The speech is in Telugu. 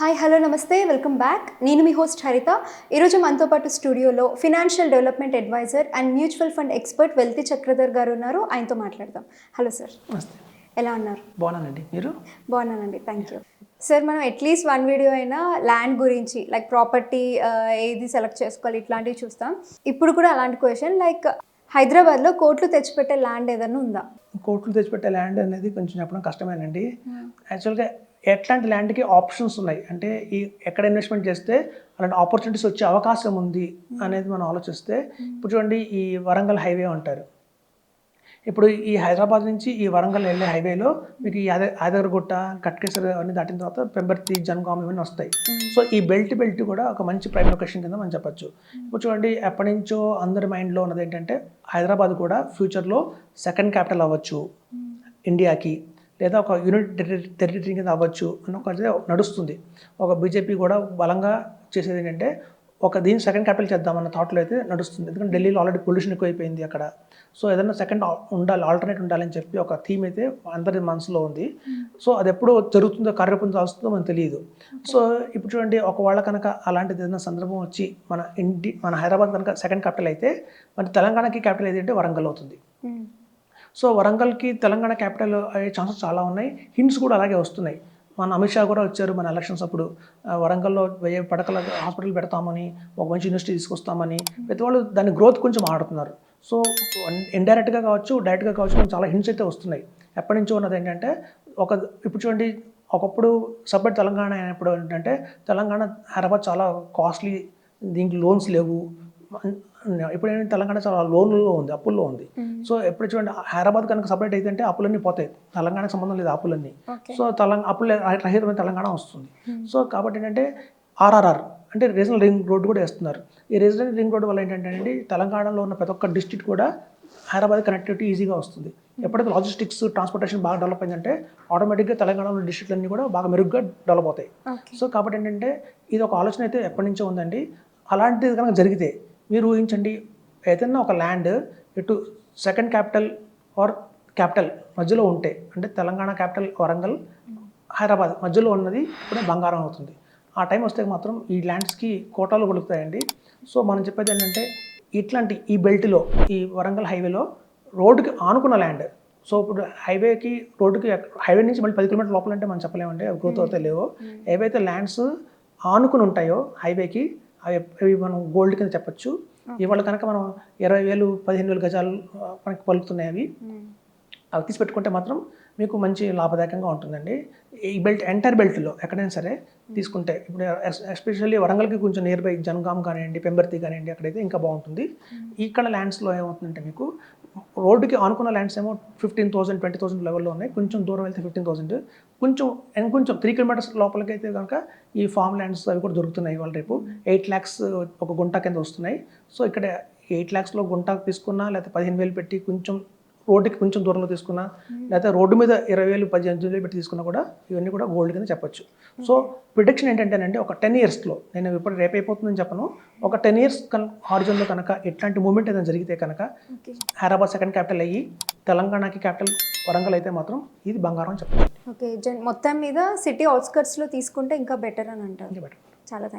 హాయ్ హలో నమస్తే వెల్కమ్ బ్యాక్. నేను మీ హోస్ట్ హరిత. ఈరోజు మనతో పాటు స్టూడియోలో financial development advisor and mutual fund expert Wealthy Chakradhar గారు ఉన్నారు. ఆయనతో మాట్లాడదాం. Hello sir. నమస్తే. ఎలా ఉన్నారు? బాగున్నానండి. మీరు? బాగున్నానండి. Thank you. సార్ మనం అట్లీస్ట్ వన్ వీడియో అయినా ల్యాండ్ గురించి లైక్ ప్రాపర్టీ ఏది సెలెక్ట్ చేసుకోవాలి ఇట్లాంటివి చూస్తాం. ఇప్పుడు కూడా అలాంటి క్వశ్చన్ లైక్ హైదరాబాద్లో కోట్లు తెచ్చిపెట్టే ల్యాండ్ ఏదైనా ఉందా? కోట్లు తెచ్చిపెట్టే ల్యాండ్ అనేది కొంచెం చెప్పడం కష్టమేనండి. యాక్చువల్గా ఎట్లాంటి ల్యాండ్కి ఆప్షన్స్ ఉన్నాయి? అంటే ఈ ఎక్కడ ఇన్వెస్ట్మెంట్ చేస్తే అలాంటి ఆపర్చునిటీస్ వచ్చే అవకాశం ఉంది అనేది మనం ఆలోచిస్తే ఇప్పుడు చూడండి ఈ వరంగల్ హైవే అంటారు. ఇప్పుడు ఈ హైదరాబాద్ నుంచి ఈ వరంగల్ వెళ్ళే హైవేలో మీకు ఈ ఆద ఆదరగుట్ట కట్కేసర్ అన్ని దాటిన తర్వాత పెంబర్తి జనగాం ఇవన్నీ వస్తాయి. సో ఈ బెల్ట్ బెల్ట్ కూడా ఒక మంచి ప్రైమ్ లొకేషన్ కింద మనం చెప్పొచ్చు. ఇప్పుడు చూడండి ఎప్పటి నుంచో అందరి మైండ్లో ఉన్నది ఏంటంటే హైదరాబాద్ కూడా ఫ్యూచర్లో సెకండ్ క్యాపిటల్ అవ్వచ్చు ఇండియాకి. లేదా ఒక యూనిట్ టెరిటరీ కింద అవ్వచ్చు అని ఒక నడుస్తుంది. ఒక బీజేపీ కూడా బలంగా చేసేది ఏంటంటే ఒక దీన్ని సెకండ్ క్యాపిటల్ చేద్దామన్న థాట్లో అయితే నడుస్తుంది. ఎందుకంటే ఢిల్లీలో ఆల్రెడీ పొల్యూషన్ ఎక్కువైపోయింది అక్కడ. సో ఏదైనా సెకండ్ ఉండాలి ఆల్టర్నేట్ ఉండాలని చెప్పి ఒక థీమ్ అయితే అందరి మనసులో ఉంది. సో అది ఎప్పుడు జరుగుతుందో కార్యరూపం దాస్తుందో మనకు తెలియదు. సో ఇప్పుడు చూడండి ఒకవేళ కనుక అలాంటిది ఏదైనా సందర్భం వచ్చి మన ఇండి మన హైదరాబాద్ కనుక సెకండ్ క్యాపిటల్ అయితే మన తెలంగాణకి క్యాపిటల్ ఏదంటే వరంగల్ అవుతుంది. సో వరంగల్కి తెలంగాణ క్యాపిటల్ అయ్యే ఛాన్సెస్ చాలా ఉన్నాయి. హింట్స్ కూడా అలాగే వస్తున్నాయి. మన అమిత్ షా కూడా వచ్చారు మన ఎలక్షన్స్ అప్పుడు. వరంగల్లో వెయ్యి పడకల హాస్పిటల్ పెడతామని ఒక మంచి యూనివర్సిటీ తీసుకొస్తామని ప్రతి వాళ్ళు దాని గ్రోత్ కొంచెం ఆడుతున్నారు. సో ఇండైరెక్ట్గా కావచ్చు డైరెక్ట్గా కావచ్చు చాలా హింట్స్ అయితే వస్తున్నాయి. ఎప్పటి నుంచో ఉన్నది ఏంటంటే ఒక ఇప్పుడు చూడండి ఒకప్పుడు సపరేట్ తెలంగాణ అయినప్పుడు ఏంటంటే తెలంగాణ హైదరాబాద్ చాలా కాస్ట్లీ దీనికి లోన్స్ లేవు. ఇప్పుడు ఏంటంటే తెలంగాణ చాలా లోన్లో ఉంది అప్పుల్లో ఉంది. సో ఎప్పుడు చూడండి హైదరాబాద్ కనుక సపరేట్ అయితే అప్పులన్నీ పోతాయి. తెలంగాణకు సంబంధం లేదు అప్పులన్నీ. సో తెలంగాణ అప్పులు రహితమైన తెలంగాణ వస్తుంది. సో కాబట్టి ఏంటంటే ఆర్ఆర్ఆర్ అంటే రీజనల్ రింగ్ రోడ్ కూడా వేస్తున్నారు. ఈ రీజనల్ రింగ్ రోడ్ వల్ల ఏంటంటే అండి తెలంగాణలో ఉన్న ప్రతి ఒక్క డిస్ట్రిక్ట్ కూడా హైదరాబాద్ కనెక్టివిటీ ఈజీగా వస్తుంది. ఎప్పుడైతే లాజిస్టిక్స్ ట్రాన్స్పోర్టేషన్ బాగా డెవలప్ అయిందంటే ఆటోమేటిక్గా తెలంగాణలో డిస్ట్రిక్ట్లన్నీ కూడా బాగా మెరుగ్గా డెవలప్ అవుతాయి. సో కాబట్టి ఏంటంటే ఇది ఒక ఆలోచన అయితే ఎప్పటి నుంచో ఉందండి. అలాంటిది కనుక జరిగితే మీరు ఊహించండి ఏదైనా ఒక ల్యాండ్ ఇటు సెకండ్ క్యాపిటల్ ఆర్ క్యాపిటల్ మధ్యలో ఉంటే అంటే తెలంగాణ క్యాపిటల్ వరంగల్ హైదరాబాద్ మధ్యలో ఉన్నది కూడా బంగారం అవుతుంది. ఆ టైం వస్తే మాత్రం ఈ ల్యాండ్స్కి కోటాలు కొలుకుతాయండి సో మనం చెప్పేది ఏంటంటే ఇట్లాంటి ఈ బెల్ట్లో ఈ వరంగల్ హైవేలో రోడ్డుకి ఆనుకున్న ల్యాండ్ సో ఇప్పుడు హైవేకి రోడ్డుకి హైవే నుంచి మళ్ళీ పది కిలోమీటర్ లోపల అంటే మనం చెప్పలేమండి అవి గ్రోత్ అవుతాయి లేవో. ఏవైతే ల్యాండ్స్ ఆనుకుని ఉంటాయో హైవేకి అవి అవి మనం గోల్డ్ కింద చెప్పొచ్చు. ఇవాళ కనుక మనం ఇరవై వేలు పదిహేను వేలు గజాలు మనకి పలుకుతున్నాయి అవి. అవి తీసి పెట్టుకుంటే మాత్రం మీకు మంచి లాభదాయకంగా ఉంటుందండి. ఈ బెల్ట్ ఎంటైర్ బెల్ట్లో ఎక్కడైనా సరే తీసుకుంటే ఇప్పుడు ఎస్పెషల్లీ వరంగల్కి కొంచెం నియర్ బై జనగాం కానివ్వండి పెంబర్తి కానివ్వండి అక్కడైతే ఇంకా బాగుంటుంది. ఇక్కడ ల్యాండ్స్లో ఏమవుతుందంటే మీకు రోడ్డుకి ఆనుకున్న ల్యాండ్స్ ఏమో ఫిఫ్టీన్ థౌసండ్ ట్వంటీ థౌసండ్ లెవెల్లో ఉన్నాయి. కొంచెం దూరం వెళ్తే ఫిఫ్టీన్ థౌసండ్ కొంచెం ఇంకొంచెం త్రీ కిలోమీటర్స్ లోపలికి అయితే కనుక ఈ ఫామ్ ల్యాండ్స్ అవి కూడా దొరుకుతున్నాయి ఇవాళ రేపు. ఎయిట్ ల్యాక్స్ ఒక గుంట కింద వస్తున్నాయి. సో ఇక్కడ ఎయిట్ ల్యాక్స్లో గుంట తీసుకున్నా లేకపోతే పదిహేను వేలు పెట్టి కొంచెం రోడ్డుకి కొంచెం దూరంలో తీసుకున్నా లేకపోతే రోడ్డు మీద ఇరవై వేలు పదిహేను వేలు పెట్టి తీసుకున్నా కూడా ఇవన్నీ కూడా గోల్డ్ కింద చెప్పొచ్చు. సో ప్రిడిక్షన్ ఏంటంటేనంటే ఒక టెన్ ఇయర్స్లో నేను ఇప్పుడు రేపు అయిపోతుందని చెప్పను ఒక టెన్ ఇయర్స్ కన్ హారిజన్లో కనుక ఎట్లాంటి మూమెంట్ ఏదైనా జరిగితే కనుక హైదరాబాద్ సెకండ్ క్యాపిటల్ అయ్యి తెలంగాణకి క్యాపిటల్ వరంగల్ అయితే మాత్రం ఇది బంగారం అని చెప్పచ్చు. ఓకే మొత్తం మీద సిటీ అవుట్స్కట్స్లో తీసుకుంటే ఇంకా బెటర్ అని అంటారు. చాలా